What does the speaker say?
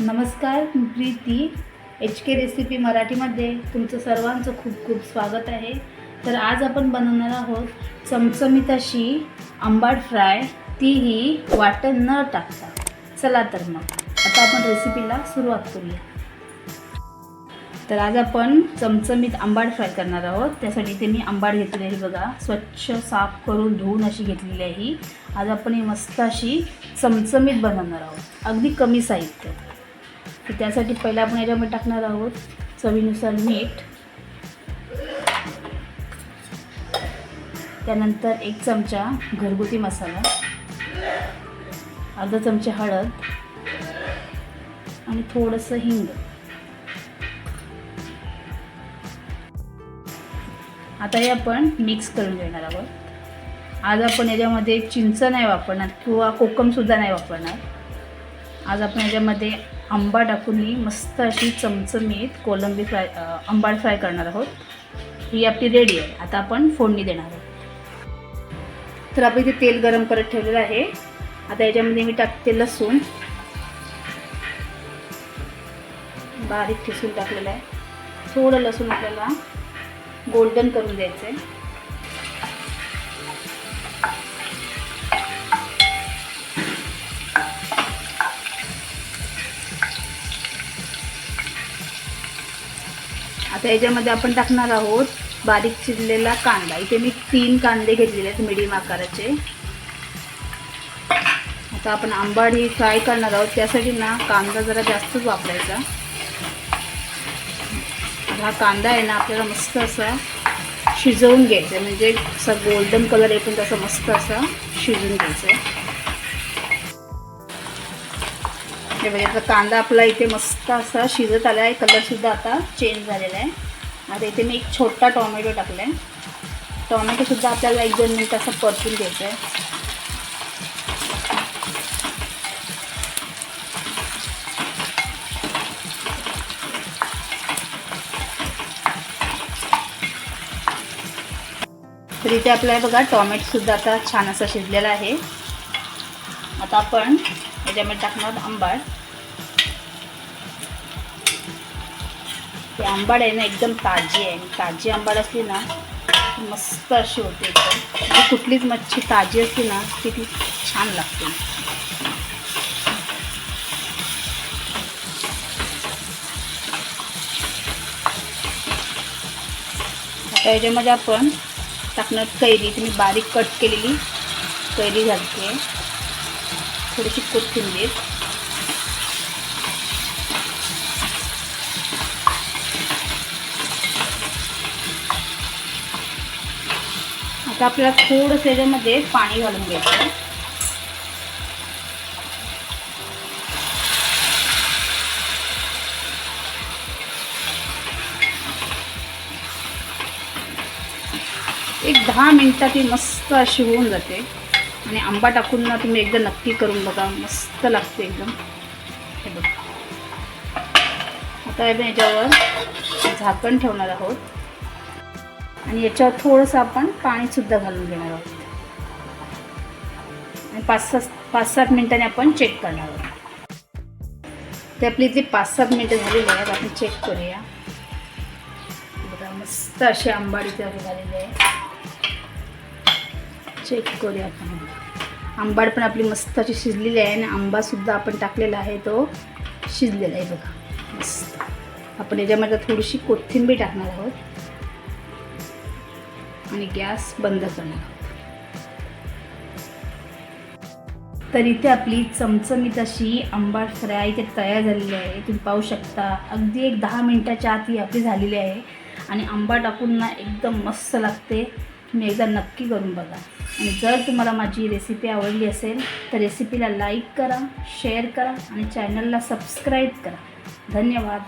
नमस्कार मी Preeti. H K recipe मराठीमध्ये तुमचं सर्वांचं खूप खूप स्वागत आहे. तर आज आपण बनवणार आहोत चमचमीत अशी आंबाड फ्राय. तीही वाटण न टाकता. चला तर मग आता आपण रेसिपीला सुरुवात करूया. तर आज आपण चमचमीत आंबाड फ्राय करणार आहोत. त्यासाठी ते मी आंबाड घेतलेली आहे बघा. स्वच्छ साफ करून धुवून अशी घेतलेली आहे ही. आज आपण ही मस्त अशी चमचमीत बनवणार आहोत. अगदी कमी साहित्य. तर त्यासाठी पहिला आपण याच्यामध्ये टाकणार आहोत चवीनुसार मीठ. त्यानंतर एक चमचा घरगुती मसाला अर्धा चमचा हळद आणि थोडंसं हिंग. आता हे आपण मिक्स करून घेणार आहोत. आज आपण याच्यामध्ये चिंच नाही वापरणार किंवा कोकमसुद्धा नाही वापरणार. आज आपण याच्यामध्ये आंबा टाकून ही मस्त अशी चमचमीत कोलंबी फ्राय आंबाड फ्राय करणार आहोत. ही आपली रेडी आहे. आता आपण फोडणी देणार आहोत. तर आपण इथे तेल गरम करत ठेवलेलं आहे. आता याच्यामध्ये मी टाकते लसूण. बारीक ठिसून टाकलेलं आहे. थोडं लसूण आपल्याला गोल्डन करून द्यायचं आहे आता याच्यामध्ये आपण टाकणार आहोत बारीक चिरलेला कांदा. इथे मी तीन कांदे घेतलेले आहेत मिडियम आकाराचे. आता आपण आंबाड ही फ्राय करणार आहोत. त्यासाठी ना कांदा जरा जास्तच वापरायचा. हा कांदा आहे ना आपल्याला मस्त असा शिजवून घ्यायचा. आहे म्हणजे असा गोल्डन कलर येतो तसा मस्त असा शिजवून घ्यायचा. आहे हे आता कांदा आपला इथे मस्त असा शिजत आला आहे. कलरसुद्धा आता चेंज झालेला आहे. आता इथे मी एक छोटा टॉमॅटो टाकला आहे टॉमॅटोसुद्धा आपल्याला एक दोन मिनिट असं परतून घ्यायचं आहे तर इथे आपल्याला बघा टॉमॅटोसुद्धा आता छान असा शिजलेला आहे. आता आपण याच्यामध्ये टाकणार आंबाड. ते आंबाड आहे ना एकदम ताजी आहे. ताजी आंबाड असली ना मस्त अशी होते एकदम. म्हणजे कुठलीच मच्छी ताजी असली ना ती ती छान लागते. आता याच्यामध्ये आपण टाकणार कैरी. तुम्ही बारीक कट केलेली कैरी घालते. थोडीशी कोथिंबीर. आता आपल्याला थोडंसं याच्यामध्ये पाणी घालून घ्यायचं. एक दहा मिनटात ती मस्त अशी होऊन जाते. आणि आंबा टाकून ना तुम्ही एकदा नक्की करून बघा. मस्त लागते एकदम. हे बघा. आता आपण याच्यावर झाकण ठेवणार आहोत. आणि याच्यावर थोडंसं आपण पाणीसुद्धा घालून घेणार आहोत. आणि पाच सात पाच सात मिनिटांनी आपण चेक करणार आहोत. ते आपली इथली पाच सात मिनटं झालेली आहेत आपण चेक करूया. बघा मस्त अशी आंबाडी तयार झालेली आहे चेक करूया आपण आंबाड पण आपली मस्त अशी शिजलेली आहे आणि आंबासुद्धा आपण टाकलेला आहे तो शिजलेला आहे बघा. मस्त. आपण याच्यामध्ये थोडीशी कोथिंबीर टाकणार आहोत. आणि गॅस बंद करणार आहोत. तर इथे आपली चमचमीत अशी आंबाड फ्राय इथे तयार झालेली आहे. तुम्ही पाहू शकता. अगदी एक दहा मिनटाच्या आत ही आपली झालेली आहे. आणि आंबा टाकून ना एकदम मस्त लागते. तुम्ही एकदा नक्की करून बघा. आणि जर तुम्हाला माझी रेसिपी आवडली असेल तर रेसिपीला लाईक करा शेअर करा आणि चॅनलला सबस्क्राईब करा. धन्यवाद.